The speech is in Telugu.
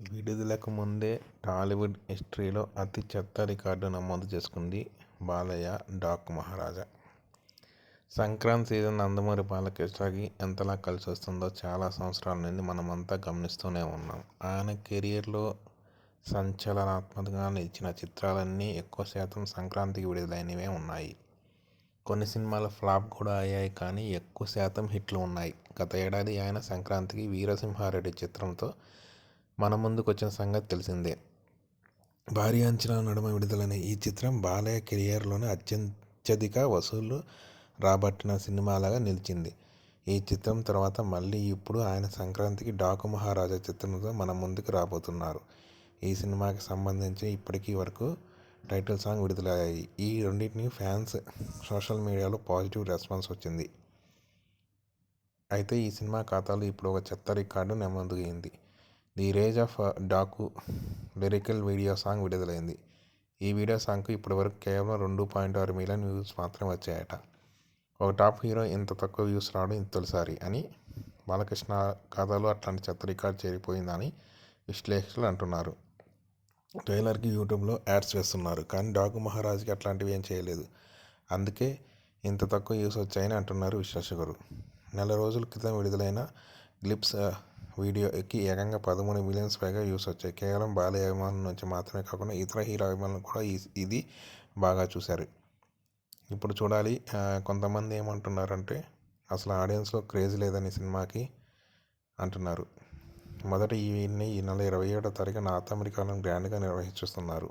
విడుదలకు ముందే టాలీవుడ్ హిస్టరీలో అతి చెత్త రికార్డు నమోదు చేసుకుంది బాలయ్య డాక్ మహారాజా. సంక్రాంతి సీజన్ నందమూరి బాలకృష్ణకి ఎంతలా కలిసొస్తుందో చాలా సంవత్సరాల నుండి మనమంతా గమనిస్తూనే ఉన్నాం. ఆయన కెరియర్లో సంచలనాత్మకంగా నిలిచిన చిత్రాలన్నీ ఎక్కువ శాతం సంక్రాంతికి విడుదలైనవే ఉన్నాయి. కొన్ని సినిమాలు ఫ్లాప్ కూడా అయ్యాయి కానీ, ఎక్కువ శాతం హిట్లు ఉన్నాయి. గత ఏడాది ఆయన సంక్రాంతికి వీరసింహారెడ్డి చిత్రంతో మన ముందుకొచ్చిన సంగతి తెలిసిందే. భారీ అంచనాల నడుమ విడుదలైన ఈ చిత్రం బాలయ్య కెరియర్లోనే అత్యధిక వసూళ్ళు రాబట్టిన సినిమాలాగా నిలిచింది. ఈ చిత్రం తర్వాత మళ్ళీ ఇప్పుడు ఆయన సంక్రాంతికి డాకు మహారాజా చిత్రంతో మన ముందుకు రాబోతున్నారు. ఈ సినిమాకి సంబంధించి ఇప్పటికీ వరకు టైటిల్ సాంగ్ విడుదలయ్యాయి. ఈ రెండింటిని ఫ్యాన్స్ సోషల్ మీడియాలో పాజిటివ్ రెస్పాన్స్ వచ్చింది. అయితే ఈ సినిమా ఖాతాలో ఇప్పుడు ఒక చెత్త రికార్డు నమోదైంది. The rage of Daaku lyrical video song విడుదలైంది. ఈ వీడియో సాంగ్కు ఇప్పటివరకు కేవలం రెండు పాయింట్ ఆరు మిలియన్ వ్యూస్ మాత్రమే వచ్చాయట. ఒక టాప్ హీరో ఇంత తక్కువ వ్యూస్ రావడం ఇది తొలిసారి అని, బాలకృష్ణ కథలో అట్లాంటి చెత్త రికార్డ్ చేరిపోయిందని విశ్లేషకులు అంటున్నారు. ట్రైలర్కి యూట్యూబ్లో యాడ్స్ వేస్తున్నారు కానీ డాకు మహారాజ్కి అట్లాంటివి ఏం చేయలేదు. అందుకే ఇంత తక్కువ వ్యూస్ వచ్చాయని అంటున్నారు విశ్లేషకులు. నెల రోజుల క్రితం విడుదలైన గ్లిప్స్ వీడియోకి ఏకంగా పదమూడు మిలియన్స్ పైగా వ్యూస్ వచ్చాయి. కేవలం బాలయ్య అభిమానుల నుంచి మాత్రమే కాకుండా ఇతర హీరో అభిమానులు కూడా ఇది బాగా చూశారు. ఇప్పుడు చూడాలి కొంతమంది ఏమంటున్నారంటే అసలు ఆడియన్స్లో క్రేజ్ లేదని సినిమాకి అంటున్నారు. మొదటి ఈవెంట్ని ఈ నెల ఇరవై ఏడో తారీఖున నార్త్ అమెరికాలోని గ్రాండ్గా నిర్వహిస్తున్నారు